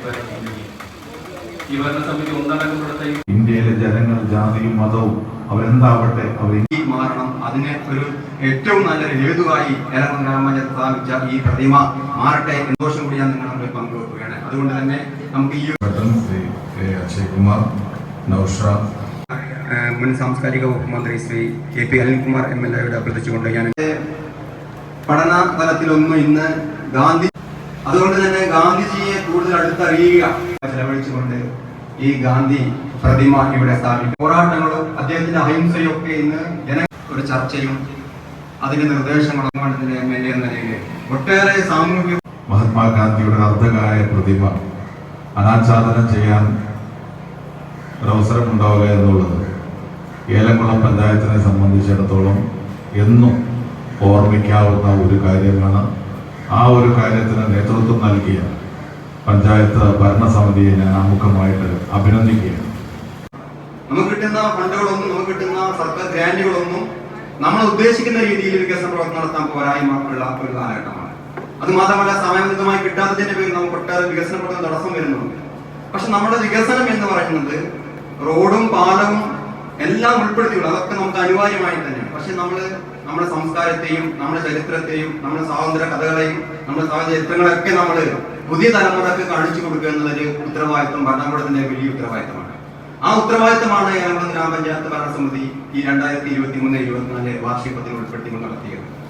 ഈ ഭരണസമിതി ഒന്നടങ്കപ്പെടുത്ത ഇന്ത്യയിലെ ജനങ്ങൾ ജാതിയും മതവും അവരെന്താവട്ടെ അവർ ഈ മാറണം. അതിനെ ഒരു ഏറ്റവും നല്ലൊരു ഹേതുവായി ഏലം ഗ്രാമപഞ്ചായത്ത് സ്ഥാപിച്ച ഈ പ്രതിമ മാറട്ടെ സന്തോഷം കൂടി ഞാൻ നിങ്ങളുടെ പങ്കുവെക്കുകയാണ്. അതുകൊണ്ട് തന്നെ നമുക്ക് ഈ അക്ഷയ് ശ്രീ അക്ഷയ്കുമാർ നൌഷാദ്. മുൻ സാംസ്കാരിക വകുപ്പ് മന്ത്രി Shri K P Anilkumar M L എയുടെ അഭ്യർത്ഥിച്ചുകൊണ്ട് ഞാൻ പഠന തലത്തിലൊന്നും ഇന്ന് ഗാന്ധി അതുകൊണ്ട് തന്നെ ഗാന്ധിജിയെ കൂടുതൽ അടുത്തറിയുക. ചെലവഴിച്ചുകൊണ്ട് ഈ ഗാന്ധി പ്രതിമ ഇവിടെ സ്ഥാപിക്കും. പോരാട്ടങ്ങളും അദ്ദേഹത്തിന്റെ അഹിംസയൊക്കെ ഇന്ന് ജന ഒരു ചർച്ചയും അതിന്റെ നിർദ്ദേശങ്ങളും മണ്ഡലത്തിലെ എം എൽ എ എന്ന നിലയിൽ ഒട്ടേറെ സാമൂഹിക മഹാത്മാഗാന്ധിയുടെ അർദ്ധകായ പ്രതിമ അനാച്ഛാദനം ചെയ്യാൻ ഒരവസരം ഉണ്ടാവുക എന്നുള്ളത് ഏലംകുളം പഞ്ചായത്തിനെ സംബന്ധിച്ചിടത്തോളം എന്നും ഓർമ്മിക്കാവുന്ന ഒരു കാര്യമാണ്. ആ ഒരു കാര്യത്തിന് നേതൃത്വം നൽകിയ പഞ്ചായത്ത് ഭരണസമിതിയെ ഞാൻ ആമുഖമായിട്ട് അഭിനന്ദിക്കുകയാണ്. നമുക്ക് കിട്ടുന്ന ഫണ്ടുകളൊന്നും നമുക്ക് കിട്ടുന്ന സർക്കാർ ഗ്രാന്റുകളൊന്നും നമ്മൾ ഉദ്ദേശിക്കുന്ന രീതിയിൽ വികസന പ്രവർത്തനം നടത്താൻ പോരായ്മ ഉള്ള ഒരു കാലഘട്ടമാണ്. അത് മാത്രമല്ല സമയബന്ധിതമായി കിട്ടാത്തതിന്റെ പേരിൽ നമുക്ക് ഒട്ടേറെ വികസന പ്രവർത്തനം തടസ്സം വരുന്നുണ്ട്. പക്ഷെ നമ്മുടെ വികസനം എന്ന് പറയുന്നത് റോഡും പാലവും എല്ലാം ഉൾപ്പെടുത്തിയുള്ളൂ അതൊക്കെ നമുക്ക് അനിവാര്യമായി തന്നെ പക്ഷെ നമ്മൾ നമ്മുടെ സംസ്കാരത്തെയും നമ്മുടെ ചരിത്രത്തെയും നമ്മുടെ സ്വാതന്ത്ര്യ കഥകളെയും നമ്മുടെ ചരിത്രങ്ങളെയൊക്കെ നമ്മൾ പുതിയ തലമുറയ്ക്ക് കാണിച്ചു കൊടുക്കുക എന്നുള്ളൊരു ഉത്തരവാദിത്വം ഭരണകൂടത്തിന്റെ വലിയ ഉത്തരവാദിത്തമാണ് ആ ഉത്തരവാദിത്തമാണ് എറണാകുളം ഗ്രാമപഞ്ചായത്ത് ഭരണസമിതി ഈ രണ്ടായിരത്തി ഇരുപത്തി മൂന്ന് ഇരുപത്തിനാല് വാർഷികത്തിൽ ഉൾപ്പെടുത്തി നടത്തിയത്.